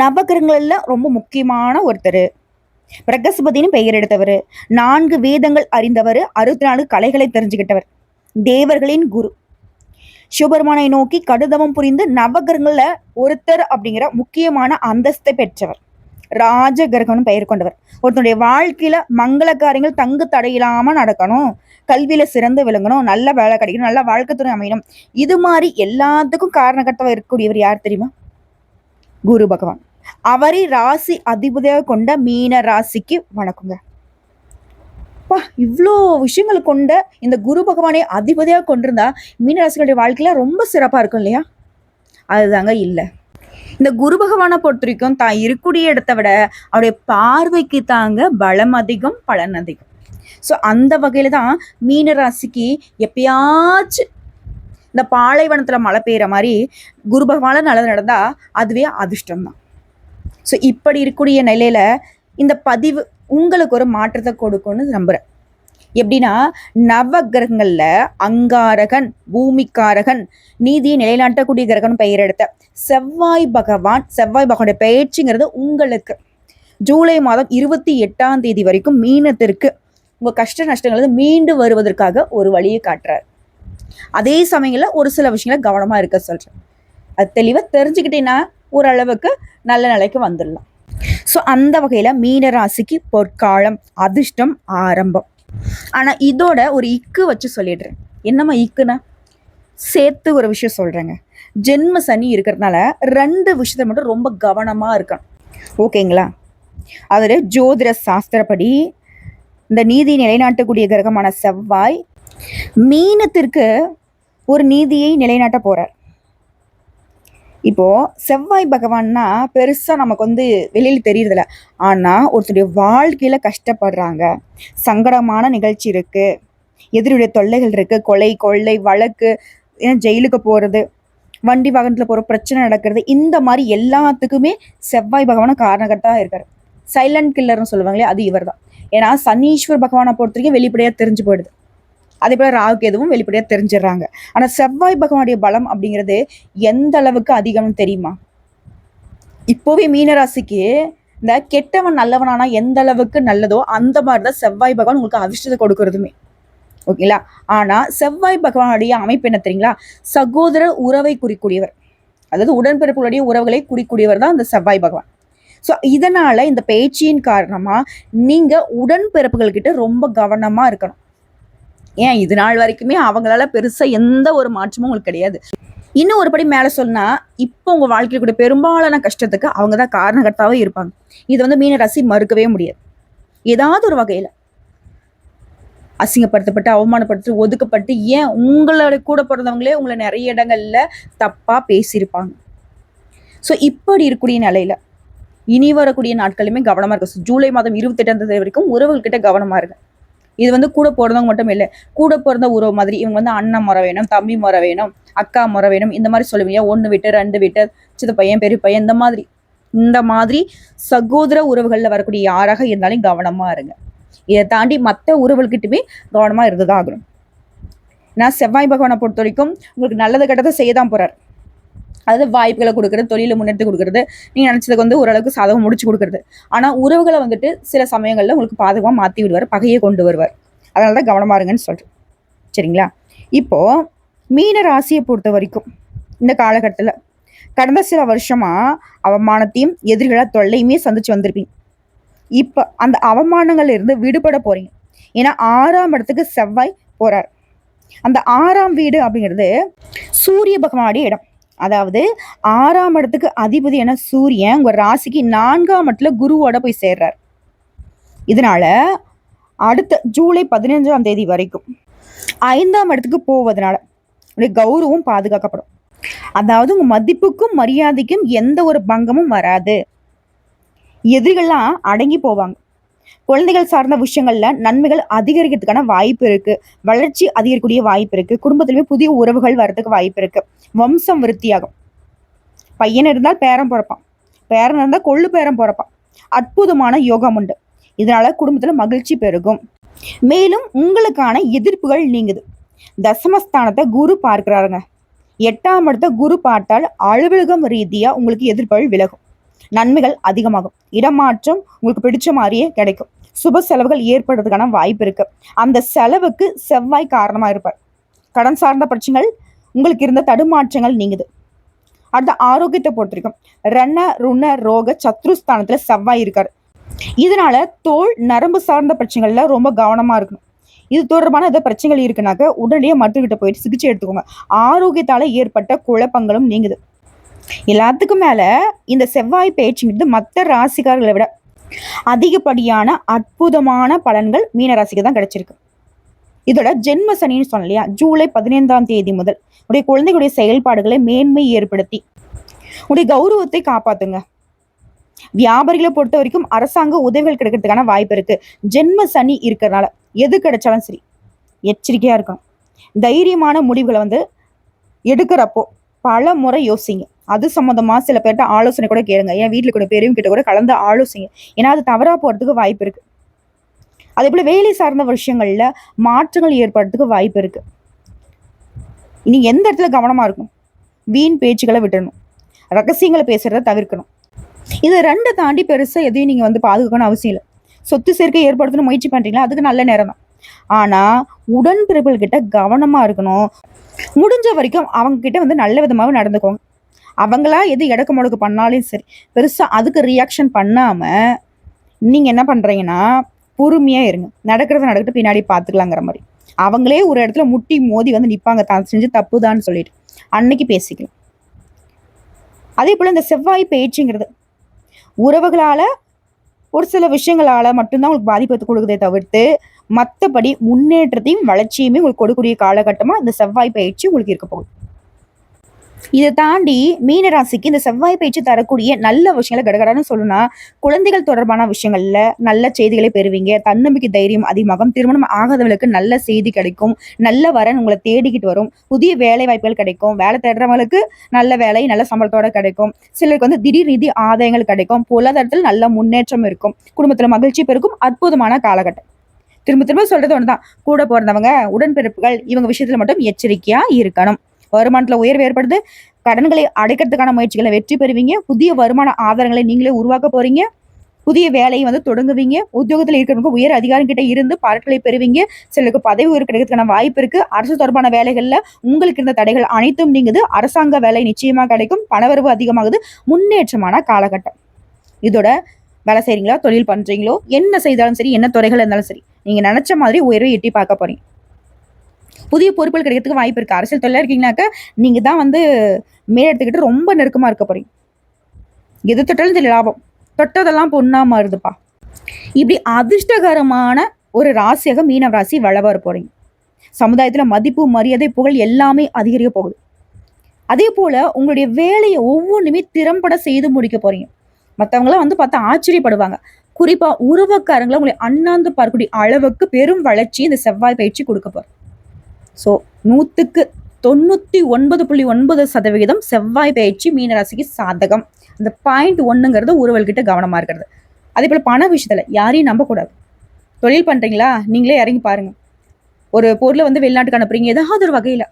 நவகிரகங்களில் ரொம்ப முக்கியமான ஒருத்தர். பிரகஸ்பதினு பெயர் எடுத்தவர். நான்கு வேதங்கள் அறிந்தவர். அறுபத்தி நாலு கலைகளை தெரிஞ்சுக்கிட்டவர் தேவர்களின் குரு. சிவபெருமானை நோக்கி கடுதவம் புரிந்து நவகிரகங்களில் ஒருத்தர் அப்படிங்கிற முக்கியமான அந்தஸ்தை பெற்றவர். ராஜ கிரகம்னு பெயர் கொண்டவர். ஒருத்தனுடைய வாழ்க்கையில மங்கள காரியங்கள் தங்கு தடையில்லாம நடக்கணும். கல்வியில சிறந்து விளங்கணும். நல்ல வேலை கிடைக்கணும். நல்ல வாழ்க்கை துணை அமையணும். இது மாதிரி எல்லாத்துக்கும் காரணகர்த்தவா இருக்கக்கூடியவர் யார் தெரியுமா? குரு பகவான். அவரை ராசி அதிபதியாக கொண்ட மீன ராசிக்கு வணக்கங்க. அப்பா இவ்வளோ விஷயங்கள் கொண்ட இந்த குரு பகவானை அதிபதியாக கொண்டிருந்தா மீன ராசிகளுடைய வாழ்க்கையில ரொம்ப சிறப்பா இருக்கும் இல்லையா? அதுதாங்க இல்லை. இந்த குரு பகவானை பொறுத்த வரைக்கும் தான் இருக்கக்கூடிய இடத்த விட அவருடைய பார்வைக்கு தாங்க பலம் அதிகம் பலன் அதிகம். ஸோ அந்த வகையில தான் மீனராசிக்கு எப்பயாச்சும் இந்த பாலைவனத்தில் மழை பெய்யுற மாதிரி குரு பகவான நல்லது நடந்தால் அதுவே அதிர்ஷ்டம் தான் ஸோ இப்படி இருக்கக்கூடிய நிலையில் இந்த பதிவு உங்களுக்கு ஒரு மாற்றத்தை கொடுக்கும்னு நம்புகிறேன் எப்படின்னா நவ அங்காரகன் பூமிக்காரகன் நீதியை நிலைநாட்டக்கூடிய கிரகன் பெயர் எடுத்த செவ்வாய் பகவான் செவ்வாய் பகவானுடைய பயிற்சிங்கிறது உங்களுக்கு. ஜூலை மாதம் இருபத்தி எட்டாம் தேதி வரைக்கும் மீனத்திற்கு உங்கள் கஷ்ட நஷ்டங்கள் மீண்டு வருவதற்காக ஒரு வழியை காட்டுறாரு. அதே சமயங்களில் ஒரு சில விஷயங்களை கவனமா இருக்க சொல்கிறேன் அது தெளிவாக தெரிஞ்சுக்கிட்டீங்கன்னா ஓரளவுக்கு நல்ல நிலைக்கு வந்துடலாம். ஸோ அந்த வகையில் மீன ராசிக்கு பொற்காலம் அதிர்ஷ்டம் ஆரம்பம். ஆனால் இதோட ஒரு இக்கு வச்சு சொல்லிடுறேன். என்னம்மா இக்குன்னா? சேர்த்து ஒரு விஷயம் சொல்றேங்க. ஜென்ம சனி இருக்கிறதுனால ரெண்டு விஷயத்தை மட்டும் ரொம்ப கவனமாக இருக்கணும். ஓகேங்களா? அதில் ஜோதிட சாஸ்திரப்படி இந்த நீதி நிலைநாட்டக்கூடிய கிரகமான செவ்வாய் மீனத்திற்கு ஒரு நீதியை நிலைநாட்ட போகிறார் இப்போ செவ்வாய் பகவான்னா பெருசா நமக்கு வந்து வெளியில் தெரியறதில்ல. ஆனால் ஒருத்தருடைய வாழ்க்கையில கஷ்டப்படுறாங்க. சங்கடமான நிகழ்ச்சி இருக்கு. எதிரியுடைய தொல்லைகள் இருக்கு. கொலை கொள்ளை வழக்கு ஏன்னா ஜெயிலுக்கு போகிறது வண்டி வாகனத்தில் போகிற பிரச்சனை நடக்கிறது இந்த மாதிரி எல்லாத்துக்குமே செவ்வாய் பகவான காரணகர்த்தாக இருக்கார். சைலண்ட் கில்லர்னு சொல்லுவாங்களே அது இவர் தான் ஏன்னா சனீஸ்வர் பகவானை பொறுத்த வரைக்கும் வெளிப்படையாக தெரிஞ்சு போயிடுது. அதே போல ராகு எதுவும் வெளிப்படையா தெரிஞ்சிடுறாங்க. ஆனா செவ்வாய் பகவானுடைய பலம் அப்படிங்கிறது எந்த அளவுக்கு அதிகம்னு தெரியுமா? இப்போவே மீனராசிக்கு இந்த கெட்டவன் நல்லவனானா எந்த அளவுக்கு நல்லதோ அந்த மாதிரிதான் செவ்வாய் பகவான் உங்களுக்கு அதிர்ஷ்டத்தை கொடுக்கறதுமே. ஓகேங்களா? ஆனா செவ்வாய் பகவானுடைய அமைப்பு என்ன தெரியுங்களா? சகோதர உறவை குறிக்கூடியவர் அதாவது உடன்பிறப்புகளுடைய உறவுகளை குறிக்கூடியவர் தான் இந்த செவ்வாய் பகவான். ஸோ இதனால இந்த பேச்சியின் காரணமா நீங்க உடன்பிறப்புகள் கிட்ட ரொம்ப கவனமா இருக்கணும். ஏன் இது நாள் வரைக்குமே அவங்களால பெருசா எந்த ஒரு மாற்றமும் உங்களுக்கு கிடையாது. இன்னும் ஒரு படி மேல சொன்னா இப்போ உங்க வாழ்க்கையில் கூட பெரும்பாலான கஷ்டத்துக்கு அவங்க தான் காரணகர்த்தாவே இருப்பாங்க. இது வந்து மீன ரசி மறுக்கவே முடியாது. ஏதாவது ஒரு வகையில அசிங்கப்படுத்தப்பட்டு அவமானப்படுத்தி ஒதுக்கப்பட்டு ஏன் உங்களோட கூட பிறந்தவங்களே உங்களை நிறைய இடங்கள்ல தப்பா பேசியிருப்பாங்க. ஸோ இப்படி இருக்கக்கூடிய நிலையில இனி வரக்கூடிய நாட்களுமே கவனமா இருக்கும் ஜூலை மாதம் இருபத்தெட்டாம் தேதி வரைக்கும் உறவுகள்கிட்ட கவனமா இருங்க. இது வந்து கூட பிறந்தவங்க மட்டும் இல்லை கூட பிறந்த உறவு மாதிரி இவங்க வந்து அண்ணன் முறை வேணும் தம்பி முறை வேணும் அக்கா முறை வேணும் இந்த மாதிரி சொல்லுவீங்க. ஒன்று விட்டு ரெண்டு விட்டு சித்த பையன் பெரிய பையன் இந்த மாதிரி இந்த மாதிரி சகோதர உறவுகளில் வரக்கூடிய யாராக இருந்தாலும் கவனமாக இருங்க. இதை தாண்டி மற்ற உறவுகள்கிட்டயுமே இருந்து தான் ஆகணும். நான் செவ்வாய் பகவானை பொறுத்த வரைக்கும் உங்களுக்கு நல்லது கெட்டதை செய்ய தான் போகிறார் அதாவது வாய்ப்புகளை கொடுக்குறது தொழிலை முன்னெடுத்து கொடுக்குறது. நீ நினைச்சதுக்கு வந்து ஓரளவுக்கு சாதகம் முடிச்சு கொடுக்குறது. ஆனால் உறவுகளை வந்துட்டு சில சமயங்களில் உங்களுக்கு பாதகமாக மாற்றி விடுவார் பகையை கொண்டு வருவார். அதனால தான் கவனமாக இருங்கன்னு சொல்கிறேன் சரிங்களா? இப்போது மீன ராசியை பொறுத்த வரைக்கும் இந்த காலகட்டத்தில் கடந்த சில வருஷமாக அவமானத்தையும் எதிர்களாக தொல்லையுமே சந்திச்சு வந்திருப்பீங்க. இப்போ அந்த அவமானங்கள்ல இருந்து விடுபட போகிறீங்க ஏன்னா ஆறாம் இடத்துக்கு செவ்வாய் போகிறார் அந்த ஆறாம் வீடு அப்படிங்கிறது சூரிய பகவானுடைய இடம். அதாவது ஆறாம் இடத்துக்கு அதிபதியான சூரியன் உங்க ராசிக்கு நான்காம் இடத்துல குருவோட போய் சேர்றார். இதனால அடுத்த ஜூலை பதினஞ்சாம் தேதி வரைக்கும் ஐந்தாம் இடத்துக்கு போவதனால உடைய கௌரவம் பாதுகாக்கப்படும். அதாவது உங்க மதிப்புக்கும் மரியாதைக்கும் எந்த ஒரு பங்கமும் வராது. எதிரிகள்லாம் அடங்கி போவாங்க. குழந்தைகள் சார்ந்த விஷயங்கள்ல நன்மைகள் அதிகரிக்கிறதுக்கான வாய்ப்பு இருக்கு. வளர்ச்சி அதிகரிக்கக்கூடிய வாய்ப்பு இருக்கு. குடும்பத்திலுமே புதிய உறவுகள் வர்றதுக்கு வாய்ப்பு இருக்கு. வம்சம் விருத்தியாகும். பையன் இருந்தால் பேரம் பிறப்பான். பேரன் இருந்தால் கொள்ளு பேரம் பிறப்பான். அற்புதமான யோகம் உண்டு. இதனால குடும்பத்துல மகிழ்ச்சி பெருகும். மேலும் உங்களுக்கான எதிர்ப்புகள் நீங்குது. தசமஸ்தானத்தை குரு பார்க்கிறாருங்க. எட்டாம் இடத்த குரு பார்த்தால் அலுவலகம் ரீதியா உங்களுக்கு எதிர்ப்புகள் விலகும். நன்மைகள் அதிகமாகும். இடமாற்றம் உங்களுக்கு பிடிச்ச மாதிரியே கிடைக்கும். சுப செலவுகள் ஏற்படுறதுக்கான வாய்ப்பு இருக்கு. அந்த செலவுக்கு செவ்வாய் காரணமா இருப்பார். கடன் சார்ந்த பிரச்சனைகள் உங்களுக்கு இருந்த தடுமாற்றங்கள் நீங்குது. அடுத்த ஆரோக்கியத்தை பொறுத்த வரைக்கும் ரண ருண ரோக சத்ருஸ்தானத்துல செவ்வாய் இருக்காரு. இதனால தோல் நரம்பு சார்ந்த பிரச்சனைகள்ல ரொம்ப கவனமா இருக்கணும். இது தொடர்பான ஏதாவது பிரச்சனைகள் இருக்குனாக்க உடனடியாக மருத்துவர்கிட்ட போயிட்டு சிகிச்சை எடுத்துக்கோங்க. ஆரோக்கியத்தால ஏற்பட்ட குழப்பங்களும் நீங்குது. எல்லாத்துக்கும் மேலே இந்த செவ்வாய் பேச்சுங்கிறது மற்ற ராசிக்காரர்களை விட அதிகப்படியான அற்புதமான பலன்கள் மீன ராசிக்கு தான் கிடைச்சிருக்கு. இதோட ஜென்ம சனின்னு சொன்ன இல்லையா? ஜூலை பதினைந்தாம் தேதி முதல் உடைய குழந்தைகளுடைய செயல்பாடுகளை மேன்மை ஏற்படுத்தி உடைய கௌரவத்தை காப்பாத்துங்க. வியாபாரிகளை பொறுத்த வரைக்கும் அரசாங்க உதவிகள் கிடைக்கிறதுக்கான வாய்ப்பு இருக்கு. ஜென்ம சனி இருக்கிறதுனால எது கிடைச்சாலும் சரி எச்சரிக்கையா இருக்கணும். தைரியமான முடிவுகளை வந்து எடுக்கிறப்போ பல முறை யோசிங்க. அது சம்மந்தமா சில பேர்கிட்ட ஆலோசனை கூட கேளுங்க. ஏன் வீட்டில் கூட பெரியவங்க கிட்ட கூட கலந்து ஆலோசிங்க. ஏன்னா அது தவறாக போகிறதுக்கு வாய்ப்பு இருக்கு. அதே போல வேலை சார்ந்த விஷயங்களில் மாற்றங்கள் ஏற்படுறதுக்கு வாய்ப்பு இருக்கு. இனி எந்த இடத்துல கவனமாக இருக்கும் வீண் பேச்சுக்களை விடணும் ரகசியங்களை பேசுறத தவிர்க்கணும். இது ரெண்டை தாண்டி பெருசாக எதையும் நீங்கள் வந்து பாதுகாக்கணும் அவசியம் இல்லை. சொத்து சேர்க்கை ஏற்படுத்தணும் முயற்சி பண்ணுறீங்களா அதுக்கு நல்ல நேரம் தான். ஆனால் உடன்பிறப்புகள் கிட்ட கவனமாக இருக்கணும். முடிஞ்ச வரைக்கும் அவங்க கிட்ட வந்து நல்ல விதமாக நடந்துக்கோங்க. அவங்களா எது இடக்கு முடக்கு பண்ணாலும் சரி பெருசாக அதுக்கு ரியாக்ஷன் பண்ணாமல் நீங்கள் என்ன பண்ணுறீங்கன்னா பொறுமையாக இருங்க. நடக்கிறத நடக்கிட்டு பின்னாடி பார்த்துக்கலாங்கிற மாதிரி. அவங்களே ஒரு இடத்துல முட்டி மோதி வந்து நிற்பாங்க தான் செஞ்சு தப்புதான்னு சொல்லிட்டு. அன்னைக்கு பேசிக்கலாம். அதே போல் இந்த செவ்வாய் பேச்சுங்கிறது உறவுகளால் ஒரு சில விஷயங்களால் மட்டும்தான் உங்களுக்கு பாதிப்பு கொடுக்குதே தவிர்த்து மற்றபடி முன்னேற்றத்தையும் வளர்ச்சியுமே உங்களுக்கு கொடுக்கக்கூடிய காலகட்டமாக இந்த செவ்வாய் பயிற்சி உங்களுக்கு இருக்க போகுது. இதை தாண்டி மீனராசிக்கு இந்த செவ்வாய் பயிற்சி தரக்கூடிய நல்ல விஷயங்களை கடகடன்னு சொல்லணும்னா குழந்தைகள் தொடர்பான விஷயங்கள்ல நல்ல செய்திகளை பெறுவீங்க. தன்னம்பிக்கை தைரியம் அதிகமாகும். திருமணம் ஆகாதவர்களுக்கு நல்ல செய்தி கிடைக்கும். நல்ல வரன் உங்களை தேடிக்கிட்டு வரும். புதிய வேலை வாய்ப்புகள் கிடைக்கும். வேலை தேடுறவங்களுக்கு நல்ல வேலை நல்ல சம்பளத்தோட கிடைக்கும். சிலருக்கு வந்து திடீர் நிதி ஆதாயங்கள் கிடைக்கும். பொருளாதாரத்தில் நல்ல முன்னேற்றம் இருக்கும். குடும்பத்தில் மகிழ்ச்சி பெருக்கும் அற்புதமான காலகட்டம். திரும்ப திரும்ப சொல்றது தான் கூட பிறந்தவங்க உடன்பிறப்புகள் இவங்க விஷயத்துல மட்டும் எச்சரிக்கையா இருக்கணும். வருமானத்தில் உயர்வு ஏற்படுது. கடன்களை அடைக்கிறதுக்கான முயற்சிகளை வெற்றி பெறுவீங்க. புதிய வருமான ஆதாரங்களை நீங்களே உருவாக்க போறீங்க. புதிய வேலையை வந்து தொடங்குவீங்க. உத்தியோகத்தில் இருக்கிறவங்க உயர் அதிகாரம் கிட்ட இருந்து பாராட்டுகளை பெறுவீங்க. சிலருக்கு பதவி உயர்வு கிடைக்கிறதுக்கான வாய்ப்பு இருக்கு. அரசு தொடர்பான வேலைகளில் உங்களுக்கு இருந்த தடைகள் அனைத்தும் நீங்குது. அரசாங்க வேலை நிச்சயமாக கிடைக்கும். பணவரவு அதிகமாகுது. முன்னேற்றமான காலகட்டம். இதோட வேலை செய்கிறீங்களோ தொழில் பண்றீங்களோ? என்ன செய்தாலும் சரி என்ன துறைகள் இருந்தாலும் சரி நீங்க நினைச்ச மாதிரி உயர்வை எட்டி பார்க்க போறீங்க. புதிய பொறுப்புகள் கிடைக்கிறதுக்கு வாய்ப்பு இருக்கு. அரசியல் தொழிலா இருக்கீங்கன்னாக்க நீங்க தான் வந்து மேலெடுத்துக்கிட்டு ரொம்ப நெருக்கமா இருக்க போறீங்க. எது தொட்டாலும் தெரியல லாபம். தொட்டதெல்லாம் பொண்ணா மாறுதுப்பா. இப்படி அதிர்ஷ்டகரமான ஒரு ராசியாக மீனவ ராசி வளவர போறீங்க. சமுதாயத்துல மதிப்பு மரியாதை புகழ் எல்லாமே அதிகரிக்க போகுது. அதே போல உங்களுடைய வேலையை ஒவ்வொன்றுமே திறம்பட செய்து முடிக்க போறீங்க. மற்றவங்களாம் வந்து பார்த்தா ஆச்சரியப்படுவாங்க. குறிப்பா உறவக்காரங்களை உங்களை அண்ணாந்து பார்க்கக்கூடிய அளவுக்கு பெரும் வளர்ச்சி இந்த செவ்வாய் பயிற்சி கொடுக்க போறோம் ஸோ நூற்றுக்கு தொண்ணூற்றி ஒன்பது புள்ளி ஒன்பது சதவிகிதம் செவ்வாய் பயிற்சி மீனராசிக்கு சாதகம். அந்த பாயிண்ட் ஒன்றுங்கிறது உறவல்கிட்ட கவனமாக இருக்கிறது. அதே போல் பண விஷயத்தில் யாரையும் நம்பக்கூடாது. தொழில் பண்ணுறீங்களா நீங்களே இறங்கி பாருங்க. ஒரு பொருளை வந்து வெளிநாட்டுக்கு அனுப்புறீங்க ஏதாவது ஒரு வகையில்.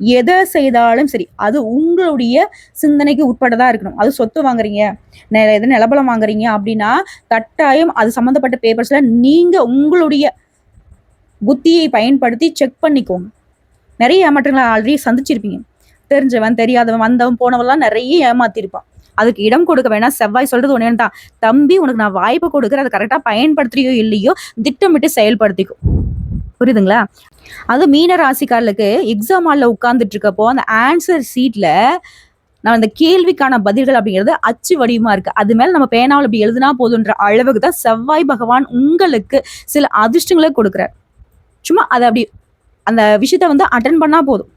எதை செய்தாலும் சரி அது உங்களுடைய சிந்தனைக்கு உட்பட்டதாக இருக்கணும். அது சொத்து வாங்குறீங்க நெ- எது நிலபலம் வாங்குறீங்க அப்படின்னா கட்டாயம் அது சம்மந்தப்பட்ட பேப்பர்ஸில் நீங்கள் உங்களுடைய புத்தியை பயன்படுத்தி செக் பண்ணிக்கோங்க. நிறைய ஏமாற்றங்களை ஆல்ரெடி சந்திச்சிருப்பீங்க. தெரிஞ்சவன் தெரியாதவன் வந்தவன் போனவன்லாம் நிறைய ஏமாத்திருப்பான். அதுக்கு இடம் கொடுக்க வேணாம் செவ்வாய் சொல்றது ஒன்று தான். தம்பி உனக்கு நான் வாய்ப்பு கொடுக்குறேன் அதை கரெக்டாக பயன்படுத்துறியோ இல்லையோ திட்டமிட்டு செயல்படுத்திக்கோ. புரியுதுங்களா? அது மீன ராசிக்காரர்களுக்கு எக்ஸாம் ஹாலில் உட்கார்ந்துட்டு இருக்கப்போ அந்த ஆன்சர் சீட்டில் நான் அந்த கேள்விக்கான பதில்கள் அப்படிங்கிறது அச்சு வடிவமாக இருக்குது அது மேலே நம்ம பேனாவில் இப்படி எழுதுனா போதுன்ற அளவுக்கு தான் செவ்வாய் பகவான் உங்களுக்கு சில அதிர்ஷ்டங்களை கொடுக்குறார். சும்மா அதை அப்படி அந்த விஷயத்த வந்து அட்டன் பண்ணால் போதும்.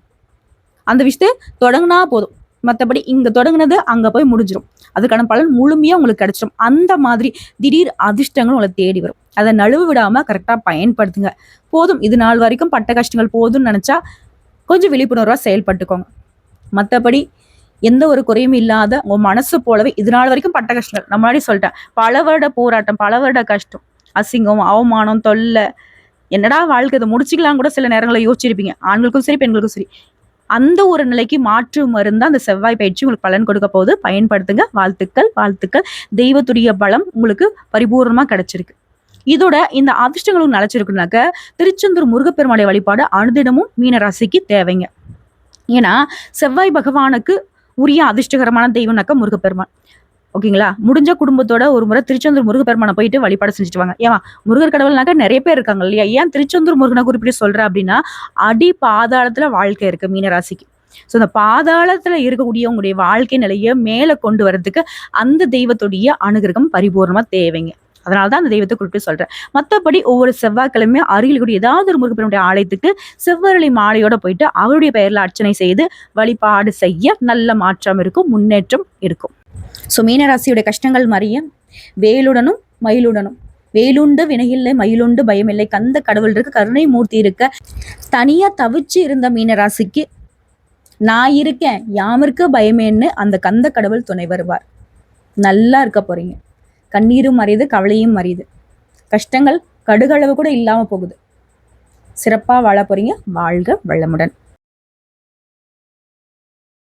அந்த விஷயத்த தொடங்கினா போதும். மற்றபடி இங்கே தொடங்கினது அங்கே போய் முடிஞ்சிடும் அதுக்கான பலன் முழுமையாக உங்களுக்கு கிடைச்சிடும் அந்த மாதிரி திடீர் அதிர்ஷ்டங்கள் உங்களை தேடி வரும். அதை நழுவு விடாமல் கரெக்டாக பயன்படுத்துங்க. போதும். இது நாள் வரைக்கும் பட்ட கஷ்டங்கள் போதும்னு நினச்சா கொஞ்சம் விழிப்புணர்வாக செயல்பட்டுக்கோங்க. மற்றபடி எந்த ஒரு குறையும் இல்லாத உங்கள் மனசு போலவே இது நாள் வரைக்கும் பட்ட கஷ்டங்கள். நான் முன்னாடி சொல்லிட்டேன். பல வருட போராட்டம் பல வருட கஷ்டம். அசிங்கம் அவமானம் தொல்லை என்னடா வாழ்க்கை இதை? முடிச்சுக்கலாம் கூட சில நேரங்களில் யோசிச்சிருப்பீங்க. ஆண்களுக்கும் சரி பெண்களுக்கும் சரி. அந்த ஒரு நிலைக்கு மாற்று மருந்தா அந்த செவ்வாய் பயிற்சி உங்களுக்கு பலன் கொடுக்க போகுது. பயன்படுத்துங்க. வாழ்த்துக்கள் வாழ்த்துக்கள். தெய்வத்துடைய பலம் உங்களுக்கு பரிபூர்ணமா கிடைச்சிருக்கு. இதோட இந்த அதிர்ஷ்டங்களும் நிலைச்சிருக்குனாக்க திருச்செந்தூர் முருகப்பெருமாளை வழிபாடு அனுதினமும் மீனராசிக்கு தேவைங்க. ஏன்னா செவ்வாய் பகவானுக்கு உரிய அதிர்ஷ்டகரமான தெய்வம்னாக்க முருகப்பெருமான். ஓகேங்களா? முடிஞ்ச குடும்பத்தோட ஒரு முறை திருச்செந்தூர் முருகப்பெருமானை போயிட்டு வழிபாடு செஞ்சுட்டு வாங்க. ஏமா முருகர் கடவுள்னாக்க நிறைய பேர் இருக்காங்க இல்லையா? ஏன் திருச்செந்தூர் முருகனை குறிப்பிட்டு சொல்கிறேன் அப்படின்னா அடி பாதாளத்தில் வாழ்க்கை இருக்குது மீனராசிக்கு. ஸோ அந்த பாதாளத்தில் இருக்கக்கூடிய உங்களுடைய வாழ்க்கை நிலையை மேலே கொண்டு வரதுக்கு அந்த தெய்வத்துடைய அனுகிரகம் பரிபூர்ணமாக தேவைங்க. அதனால தான் அந்த தெய்வத்தை குறிப்பிட்டு சொல்கிறேன் மற்றபடி ஒவ்வொரு செவ்வாய்க்கிழமையும் அருகில் கூடிய ஏதாவது ஒரு முருகப்பெருமுடைய ஆலயத்துக்கு செவ்வரளி மாலையோட போயிட்டு அவருடைய பெயரில் அர்ச்சனை செய்து வழிபாடு செய்ய நல்ல மாற்றம் இருக்கும் முன்னேற்றம் இருக்கும். ஸோ மீனராசியுடைய கஷ்டங்கள் மறிய வேலுடனும் மயிலுடனும். வேலுண்டு வினையில்லை மயிலுண்டு பயமில்லை. கந்த கடவுள் இருக்கு கருணை மூர்த்தி இருக்க. தனியா தவிச்சு இருந்த மீனராசிக்கு நான் இருக்கேன் யாமிருக்க பயமேன்னு அந்த கந்த கடவுள் துணை வருவார். நல்லா இருக்க போறீங்க. கண்ணீரும் மறையுது கவலையும் மறையுது கஷ்டங்கள் கடுகளவு கூட இல்லாமல் போகுது. சிறப்பாக வாழ போறீங்க. வாழ்க வளமுடன்.